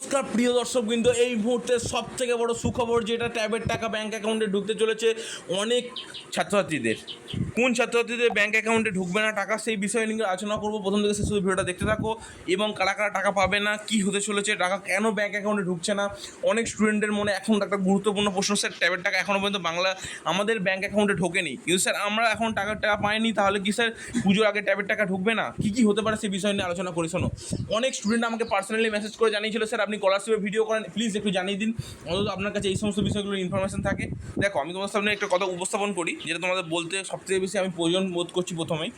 নমস্কার প্রিয় দর্শক কিন্তু এই মুহূর্তে সব থেকে বড় সুখবর যেটা ট্যাবের টাকা ব্যাঙ্ক অ্যাকাউন্টে ঢুকতে চলেছে, অনেক ছাত্রছাত্রীদের। কোন ছাত্রছাত্রীদের ব্যাঙ্ক অ্যাকাউন্টে ঢুকবে না টাকা, সেই বিষয়ে নিয়ে আলোচনা করব। প্রথম থেকে অবধি ভিডিওটা দেখতে থাকো। এবং কারা কারা টাকা পাবে না, কি হতে চলেছে, টাকা কেন ব্যাঙ্ক অ্যাকাউন্টে ঢুকছে না? অনেক স্টুডেন্টের মনে এখন একটা গুরুত্বপূর্ণ প্রশ্ন, স্যার, ট্যাবের টাকা এখনও পর্যন্ত বাংলা, আমাদের ব্যাঙ্ক অ্যাকাউন্টে ঢোকেনি। কিন্তু স্যার, আমরা এখন টাকার টাকা পাইনি, তাহলে কি স্যার পুজোর আগে ট্যাবের টাকা ঢুকবে না? কি কি হতে পারে সেই বিষয় নিয়ে আলোচনা করি, শোনো। অনেক স্টুডেন্ট আমাকে পার্সোনালি মেসেজ করে জানিয়েছিল, স্যার আপনি স্কলারশিপের ভিডিও করেন প্লিজ একটু জানিয়ে দিন। অন্তত আপনার কাছে এই সমস্ত বিষয়গুলোর ইনফরমেশন থাকে। দেখো, আমি তোমার সামনে একটা কথা উপস্থাপন করি, যেটা তোমাদের বলতে সবথেকে বেশি আমি প্রয়োজন বোধ করছি প্রথমেই।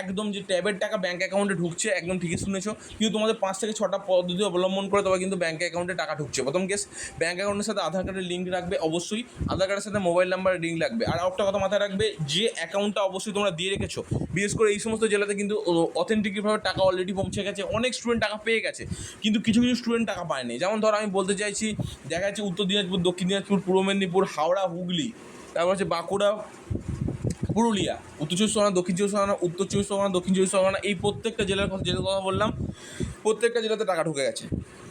একদম যে ট্যাবের টাকা ব্যাঙ্ক অ্যাকাউন্টে ঢুকছে, একদম ঠিকই শুনেছো। কিন্তু তোমাদের পাঁচ থেকে ছটা পদ্ধতি অবলম্বন করে তবে কিন্তু ব্যাঙ্ক অ্যাকাউন্টে টাকা ঢুকছে। প্রথম কেস ব্যাঙ্ক অ্যাকাউন্টের সাথে আধার কার্ডের লিঙ্ক রাখবে, অবশ্যই। আধার কার্ডের সাথে মোবাইল নাম্বারের লিঙ্ক লাগবে। আর একটা কথা মাথায় রাখবে, যে অ্যাকাউন্টটা অবশ্যই তোমরা দিয়ে রেখেছো, বিশেষ করে এই সমস্ত জেলাতে কিন্তু অথেন্টিকভাবে টাকা অলরেডি পৌঁছে গেছে। অনেক স্টুডেন্ট টাকা পেয়ে গেছে। কিন্তু কিছু কিছু স্টুডেন্ট টাকা পায়নি। যেমন ধর আমি বলতে চাইছি, দেখা যাচ্ছে উত্তর দিনাজপুর, দক্ষিণ দিনাজপুর, পূর্ব মেদিনীপুর, হাওড়া, হুগলি, তারপর হচ্ছে বাঁকুড়া, পুরুলিয়া, উত্তর চব্বিশ পরগনা, দক্ষিণ চব্বিশ পরগনা, উত্তর চব্বিশ পরগনা, দক্ষিণ চব্বিশ পরগনা, এই প্রত্যেকটা জেলার কথা জেলার কথা বললাম, প্রত্যেকটা জেলাতে টাকা ঢুকে গেছে।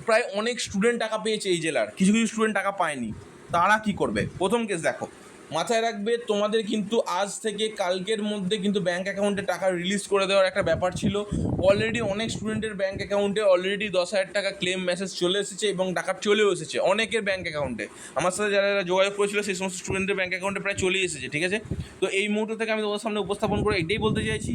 প্রায় অনেক স্টুডেন্ট টাকা পেয়েছে এই জেলার। কিছু কিছু স্টুডেন্ট টাকা পায়নি। তারা কি করবে? প্রথম কেস দেখো। মাথায় রাখবে, তোমাদের কিন্তু আজ থেকে কালকের মধ্যে কিন্তু ব্যাঙ্ক অ্যাকাউন্টে টাকা রিলিজ করে দেওয়ার একটা ব্যাপার ছিল। অলরেডি অনেক স্টুডেন্টের ব্যাঙ্ক অ্যাকাউন্টে অলরেডি দশ হাজার টাকা ক্লেম মেসেজ চলে এসেছে এবং টাকা চলেও এসেছে অনেকের ব্যাঙ্ক অ্যাকাউন্টে আমার সাথে যারা যারা যোগাযোগ করেছিল, সেই সমস্ত স্টুডেন্টের ব্যাঙ্ক অ্যাকাউন্টে প্রায় চলেই এসেছে, ঠিক আছে? তো এই মুহূর্ত থেকে আমি তোমাদের সামনে উপস্থাপন করে এটাই বলতে চাইছি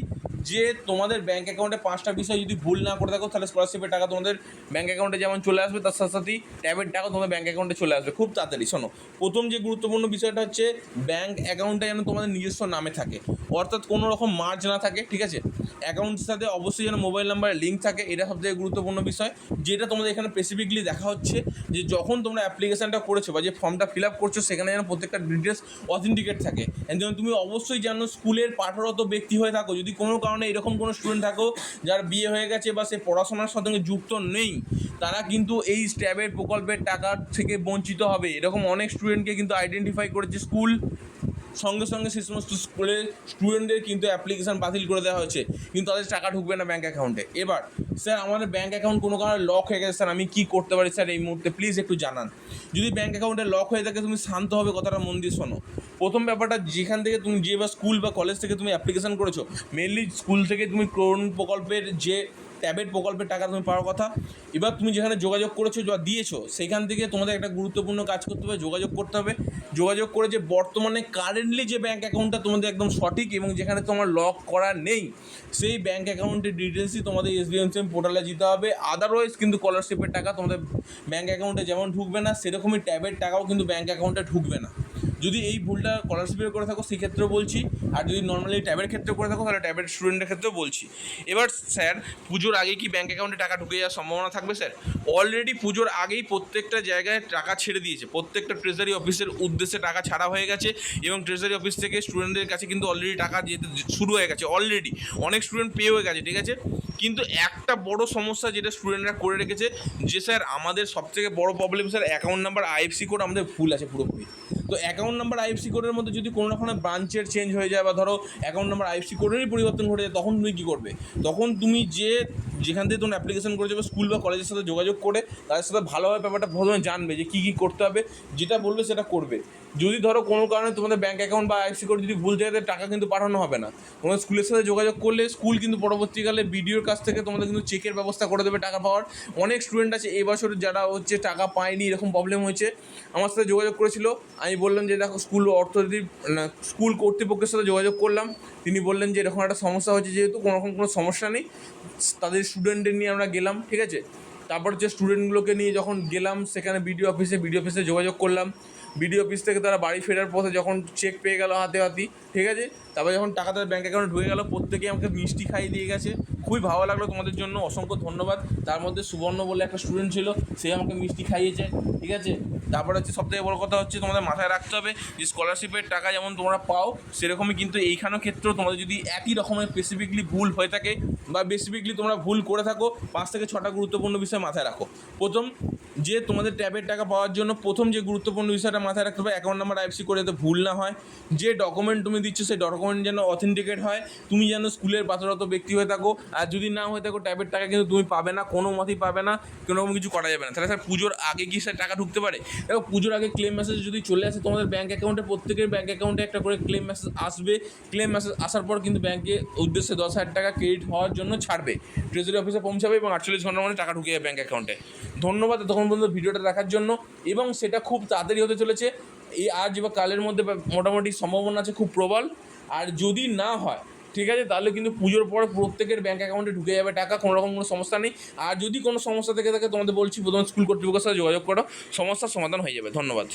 যে তোমাদের ব্যাঙ্ক অ্যাকাউন্টে পাঁচটা বিষয় যদি ভুল না করে থাকো, তাহলে স্কলারশিপের টাকা তোমাদের ব্যাঙ্ক অ্যাকাউন্টে যেমন চলে আসবে, তার সাথে সাথেই ট্যাবের টাকা তোমাদের ব্যাঙ্ক অ্যাকাউন্টে চলে আসবে। খুব তাড়াতাড়ি, শোনো। প্রথম যে গুরুত্বপূর্ণ বিষয়টা হচ্ছে ব্যাঙ্ক অ্যাকাউন্টটা যেন তোমাদের নিজস্ব নামে থাকে। অর্থাৎ কোনো রকম মার্জ না থাকে, ঠিক আছে? অ্যাকাউন্টের সাথে অবশ্যই যেন মোবাইল নাম্বারের লিঙ্ক থাকে, এটা সবথেকে গুরুত্বপূর্ণ বিষয়। যেটা তোমাদের এখানে স্পেসিফিকলি দেখা হচ্ছে, যে যখন তোমরা অ্যাপ্লিকেশনটা করেছ বা যে ফর্মটা ফিল আপ করছ, সেখানে যেন প্রত্যেকটা ডিটেলস অথেন্টিকেট থাকে। যেন তুমি অবশ্যই যেন স্কুলের পাঠরত ব্যক্তি হয়ে থাকো, যদি কোনো কারণে এরকম কোনো স্টুডেন্ট থাকো যার বিয়ে হয়ে গেছে বা সে পড়াশোনার সঙ্গে যুক্ত নেই, তারা কিন্তু এই স্ট্যাবের প্রকল্পের টাকা থেকে বঞ্চিত হবে। এরকম অনেক স্টুডেন্টকে কিন্তু আইডেন্টিফাই করেছে স্কুল সঙ্গে সঙ্গে সেই সমস্ত স্কুলের স্টুডেন্টদের কিন্তু অ্যাপ্লিকেশন বাতিল করে দেওয়া হয়েছে। কিন্তু তাদের টাকা ঢুকবে না ব্যাঙ্ক অ্যাকাউন্টে এবার স্যার আমাদের ব্যাঙ্ক অ্যাকাউন্ট কোনো কারণে লক হয়ে গেছে স্যার আমি কী করতে পারি স্যার এই মুহূর্তে? প্লিজ একটু জানান। যদি ব্যাঙ্ক অ্যাকাউন্টে লক হয়ে থাকে, তুমি শান্ত হবে, কথাটা মন দিয়ে শোনো। প্রথম ব্যাপারটা, যেখান থেকে তুমি যে বা স্কুল বা কলেজ থেকে তুমি অ্যাপ্লিকেশন করেছ মেনলি স্কুল থেকে তুমি কোন প্রকল্পের যে ট্যাবের প্রকল্পের টাকা তুমি পাওয়ার কথা। এবার তুমি যেখানে যোগাযোগ করেছ বা দিয়েছ সেখান থেকে তোমাদের একটা গুরুত্বপূর্ণ কাজ করতে হবে, যোগাযোগ করতে হবে। যোগাযোগ করে যে বর্তমানে কারেন্টলি যে ব্যাঙ্ক অ্যাকাউন্টটা তোমাদের একদম সঠিক এবং যেখানে তোমার লক করা নেই, সেই ব্যাঙ্ক অ্যাকাউন্টের ডিটেলসই তোমাদের এস বি এম পোর্টালে দিতে হবে। আদারওয়াইজ কিন্তু স্কলারশিপের টাকা তোমাদের ব্যাঙ্ক অ্যাকাউন্টে যেমন ঢুকবে না, সেরকমই ট্যাবের টাকাও কিন্তু ব্যাঙ্ক অ্যাকাউন্টে ঢুকবে না। যদি এই ভুলটা স্কলারশিপের করে থাকো, সেক্ষেত্রেও বলছি। আর যদি নর্মালি ট্যাবের ক্ষেত্রে করে থাকো, তাহলে ট্যাবের স্টুডেন্টের ক্ষেত্রেও বলছি। এবার স্যার পুজোর আগে কি ব্যাঙ্ক অ্যাকাউন্টে টাকা ঢুকে যাওয়ার সম্ভাবনা থাকবে স্যার অলরেডি পুজোর আগেই প্রত্যেকটা জায়গায় টাকা ছেড়ে দিয়েছে। প্রত্যেকটা ট্রেজারি অফিসের উদ্দেশ্যে টাকা ছাড়া হয়ে গেছে এবং ট্রেজারি অফিস থেকে স্টুডেন্টদের কাছে কিন্তু অলরেডি টাকা যেতে শুরু হয়ে গেছে অলরেডি অনেক স্টুডেন্ট পেয়ে হয়ে গেছে, ঠিক আছে? কিন্তু একটা বড় সমস্যা যেটা স্টুডেন্টরা করে রেখেছে, যে স্যার আমাদের সবথেকে বড় problem sir account number IFSC code আমাদের ভুল আছে পুরোপুরি। তো অ্যাকাউন্ট নাম্বার আইএফসি কোডের মধ্যে যদি কোনো রকমের ব্রাঞ্চের চেঞ্জ হয়ে যায় বা ধরো অ্যাকাউন্ট নাম্বার আইএফসি কোডেরই পরিবর্তন ঘটে যায়, তখন তুমি কী করবে? তখন তুমি যে যেখান থেকে তুমি অ্যাপ্লিকেশন করে যাবে স্কুল বা কলেজের সাথে যোগাযোগ করে তাদের সাথে ভালোভাবে ব্যাপারটা প্রথমে জানবে যে কী কী করতে হবে, যেটা বলবে সেটা করবে। যদি ধরো কোনো কারণে তোমাদের ব্যাঙ্ক অ্যাকাউন্ট বা আইএফসি কোড যদি ভুল জায়গাতে টাকা কিন্তু পাঠানো হবে না। তোমার স্কুলের সাথে যোগাযোগ করলে স্কুল কিন্তু পরবর্তীকালে বিডিওর কাছ থেকে তোমাদের কিন্তু চেকের ব্যবস্থা করে দেবে টাকা পাওয়ার। অনেক স্টুডেন্ট আছে এই বছর যারা হচ্ছে টাকা পায়নি, এরকম প্রবলেম হয়েছে। আমার সাথে যোগাযোগ করেছিল, আমি বললাম যে দেখো স্কুল অর্থনীতি স্কুল কর্তৃপক্ষের সাথে যোগাযোগ করলাম। তিনি বললেন যে এরকম একটা সমস্যা হয়েছে যেহেতু কোনো রকম কোনো সমস্যা নেই। তাদের স্টুডেন্টদের নিয়ে আমরা গেলাম, ঠিক আছে? তারপর যে স্টুডেন্টগুলোকে নিয়ে যখন গেলাম, সেখানে বিডিও অফিসে বিডিও অফিসে যোগাযোগ করলাম। বিডিও অফিস থেকে তারা বাড়ি ফেরার পথে যখন চেক পেয়ে গেল হাতে হাতি, ঠিক আছে? তারপরে যখন টাকা তাদের ব্যাঙ্ক অ্যাকাউন্টে ঢুকে গেল প্রত্যেকেই আমাকে মিষ্টি খাইয়ে দিয়ে গেছে। খুবই ভালো লাগল তোমাদের জন্য, অসংখ্য ধন্যবাদ। তার মধ্যে সুবর্ণ বলে একটা স্টুডেন্ট ছিল, সে আমাকে মিষ্টি খাইয়েছে, ঠিক আছে? তারপরে হচ্ছে সবথেকে বড় কথা হচ্ছে তোমাদের মাথায় রাখতে হবে যে স্কলারশিপের টাকা যেমন তোমরা পাও, সেরকমই কিন্তু এইখানেও ক্ষেত্রেও তোমাদের যদি একই রকমের স্পেসিফিকলি ভুল হয়ে থাকে বা স্পেসিফিকলি তোমরা ভুল করে থাকো, পাঁচ থেকে ছটা গুরুত্বপূর্ণ বিষয় মাথায় রাখো। প্রথম যে তোমাদের ট্যাবের টাকা পাওয়ার জন্য প্রথম যে গুরুত্বপূর্ণ বিষয়টা মাথায় রাখতে হবে অ্যাকাউন্ট নাম্বার আইএফসি করে যাতে ভুল না হয়। যে ডকুমেন্ট তুমি দিচ্ছ, সেই ডকুমেন্ট যেন অথেন্টিকেট হয়। তুমি যেন স্কুলের পাত্ররত ব্যক্তি হয়ে থাকো। আর যদি না হয়ে থাকো ট্যাবের টাকা কিন্তু তুমি পাবে না, কোনো মতেই পাবে না, কোনো রকম কিছু করা যাবে না। তাহলে স্যার পুজোর আগে কি স্যার টাকা ঢুকতে পারে? দেখো, পুজোর আগে ক্লেম মেসেজ যদি চলে আসে, তোমাদের ব্যাঙ্ক অ্যাকাউন্টে প্রত্যেকের ব্যাঙ্ক অ্যাকাউন্টে একটা করে ক্লেম মেসেজ আসবে। ক্লেম মেসেজ আসার পর কিন্তু ব্যাঙ্কে উদ্দেশ্যে দশ হাজার টাকা ক্রেডিট হওয়ার জন্য ছাড়বে। ট্রেজারি অফিসে পৌঁছাবে এবং আটচল্লিশ ঘণ্টার মধ্যে টাকা ঢুকে যাবে ব্যাঙ্ক অ্যাকাউন্টে ধন্যবাদ এতক্ষণ পর্যন্ত ভিডিওটা দেখার জন্য। এবং সেটা খুব তাড়াতাড়ি হতে চলেছে। এই আজ বা কালের মধ্যে মোটামুটি সম্ভাবনা আছে, খুব প্রবল। আর যদি না হয়, ঠিক আছে, তাহলে কিন্তু পুজোর পর প্রত্যেকের ব্যাঙ্ক অ্যাকাউন্টে ঢুকে যাবে টাকা, কোনো রকম কোনো সমস্যা নেই। আর যদি কোনো সমস্যা থেকে থাকে, তোমাদের বলছি, প্রথমে স্কুল কর্তৃপক্ষের সাথে যোগাযোগ করো, সমস্যার সমাধান হয়ে যাবে। ধন্যবাদ।